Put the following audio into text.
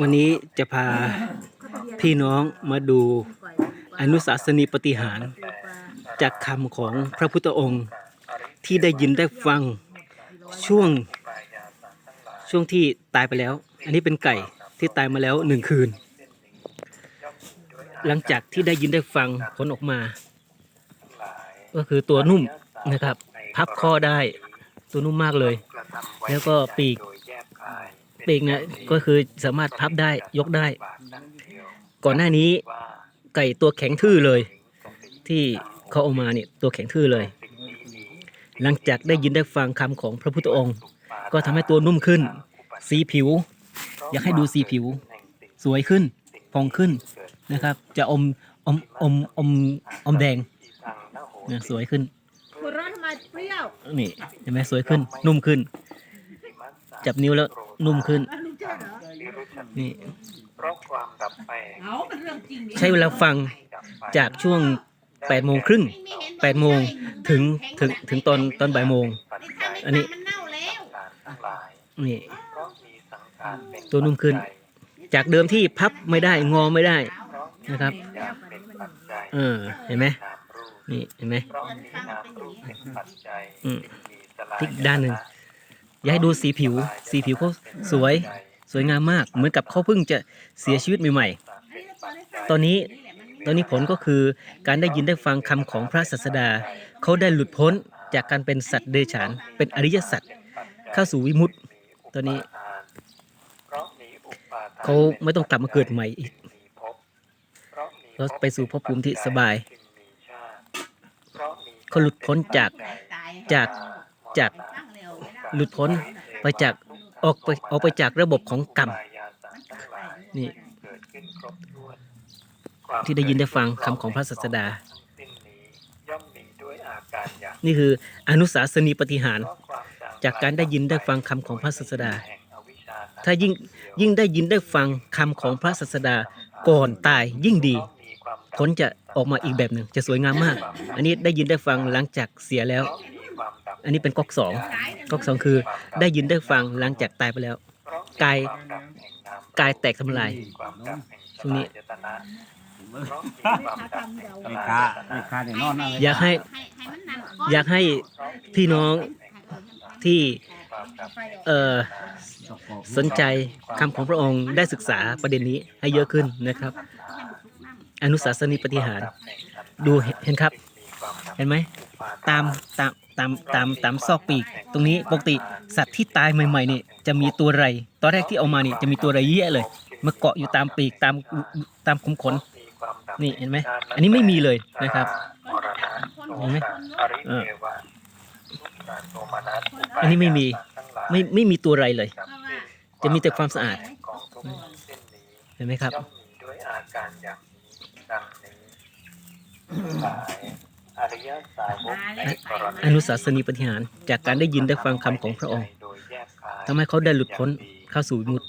วันนี้จะพาพี่น้องมาดูอนุสาสนีปฏิหาร จากคำของพระพุทธองค์ที่ได้ยินได้ฟังช่วงช่วงที่ตายไปแล้ว อันนี้เป็นไก่ที่ตายมาแล้วหนึ่งคืน หลังจากที่ได้ยินได้ฟังผลออกมา ก็คือตัวนุ่มนะครับ พับคอได้ ตัวนุ่มมากเลยกระทำไว้แล้วก็ปีกโดยแยบคายปีกเนี่ยก็คือสามารถพับได้ยกได้บาทนั้นเดียวก่อนหน้านี้ว่าไก่ตัวแข็งทื่อเลยทรงเป็นที่เขาเอามาเนี่ยตัวแข็งทื่อเลยสิ่งนี้ดีหลังจากได้ยินได้ฟังคำของพระพุทธองค์ ก็ทำให้ตัวนุ่มขึ้น สีผิว อยากให้ดูสีผิว สวยขึ้นพองขึ้นนะครับ จะอมอมอมอมอมแดงนะสวยขึ้น หัวเร้อนทำไมเปรี้ยวนี่เห็นไหมสวยขึ้น นุ่มขึ้น จับนิ้วแล้วนุ่มขึ้นอันนี้ใช่เหรอนี่ เพราะความดับไปเอาเป็นเรื่องจริงดิใช้เวลาฟังดับไปจากช่วง8โมงครึ่ง8โมงถึงถึงถึงตอนตอนบ่ายโมงปัจจัยอันนี้ มันเน่าแล้วการทั้งหลายนี่ เพราะมีสังขารเป็นตัวนุ่มขึ้นปัจจัยจากเดิมที่พับไม่ได้งอไม่ได้เพราะมีนะครับวิญญาณเป็นปัจจัยเออเห็นไหมนามรูป นี่เห็นไหมเพราะมีนามรูปเป็นปัจจัยอืมจึงมีสลายอีกด้านหนึ่ง อยากให้ดูสีผิว สีผิวเขาสวย สวยงามมาก เหมือนกับเขาเพิ่งจะเสียชีวิตใหม่ๆ ตอนนี้ ตอนนี้ผลก็คือการได้ยินได้ฟังคำของพระศาสดา เขาได้หลุดพ้นจากการเป็นสัตว์เดรัจฉาน เป็นอริยสัจเข้าสู่วิมุตติตอนนี้ เพราะมีอุปาทานเขาไม่ต้องกลับมาเกิดใหม่อีกมีภพเพราะมีเขาไปสู่ภพภูมิที่สบาย จึงมีชาติเพราะมี เขาหลุดพ้นจากจากจากหลุดพ้นไปจากออกไปออกไปจากระบบของกรรมนี่ที่ได้ยินได้ฟังคำของพระศาสดาทั้งสิ้นนี้ย่อมมีด้วยอานี่คืออนุสาสนีปฏิหารจากการได้ยินได้ฟังคำของพระศาสดา ถ้ายิ่งยิ่งได้ยินได้ฟังคำของพระศาสดาก่อนตายยิ่งดี ลจะออกมาอีกแบบหนึ่งจะสวยงามมาก อันนี้ได้ยินได้ฟังหลังจากเสียแล้ว อันนี้เป็นก๊อกสองก๊อกสองคือ ได้ยินได้ฟังหลังจากตายไปแล้วกายกายแตกทำลายช่วงนี้อยากให้ อยากให้พี่น้องที่เอ่อสนใจคำของพระองค์ได้ศึกษาประเด็นนี้ให้เยอะขึ้นนะครับ อนุสาสนีปฏิหาร ดูเห็นเห็นครับ เห็นไหมตามตามตามตามตามซอกปีก ตรงนี้ปกติสัตว์ที่ตายใหม่ๆเนี่ยจะมีตัวไร ตอนแรกที่เอามาเนี่ยจะมีตัวไรเยอะเลยมาเกาะอยู่ตามปีกตามตามขุมขน นี่เห็นไหมอันนี้ไม่มีเลยนะครับเห็นไหมเอออันนี้ไม่มีไม่ไม่มีตัวไรเลย จะมีแต่ความสะอาดของทุกสิ้นนี้เห็นไหมครับ อมมีด้วยอาการอย่างนี้ดังนี้หลายอริยสาวกในกรณีอนุสาสนีปฏิหาร จากการได้ยินได้ฟังคำของพระองค์ทำให้เขาได้หลุดพ้นเข้าสู่วิมุตติ